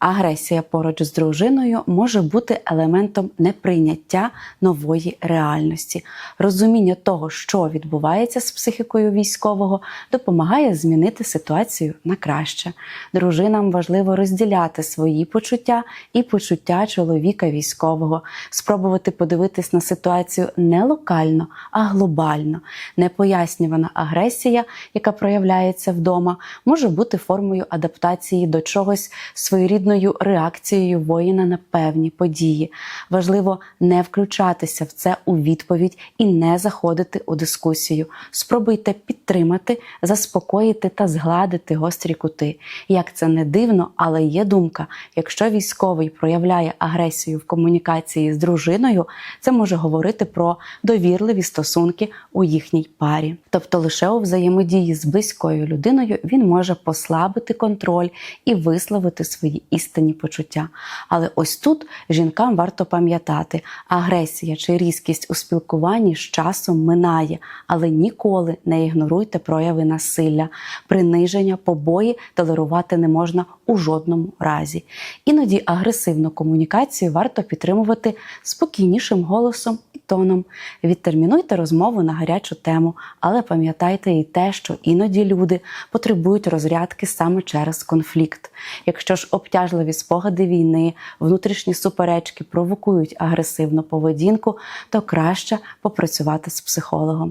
Агресія поруч з дружиною може бути елементом неприйняття нової реальності. Розуміння того, що відбувається з психікою військового, допомагає змінити ситуацію на краще. Дружинам важливо розділяти свої почуття і почуття чоловіка військового, спробувати подивитись на ситуацію не локально, а глобально. Непояснювана агресія, яка проявляється вдома, може бути формою адаптації до чогось своєрідною реакцією воїна на певні події. Важливо не включатися в це у відповідь і не заходити у дискусію. Спробуйте підтримати, заспокоїти та згладити гострі кути. Як це не дивно, але є думка: якщо військовий проявляє агресію в комунікації з дружиною, це може говорити про довірливі стосунки у їхній парі. Тобто лише у взаємодії з близькою людиною він може послабити контроль і висловити свої істинні почуття. Але ось тут жінкам варто пам'ятати, агресія чи різкість у спілкуванні з часом минає, але ніколи не ігноруйте прояви насилля, приниження, побої толерувати не можна у жодному разі. Іноді агресивну комунікацію варто підтримувати спокійнішим голосом тоном. Відтермінуйте розмову на гарячу тему, але пам'ятайте і те, що іноді люди потребують розрядки саме через конфлікт. Якщо ж обтяжливі спогади війни, внутрішні суперечки провокують агресивну поведінку, то краще попрацювати з психологом.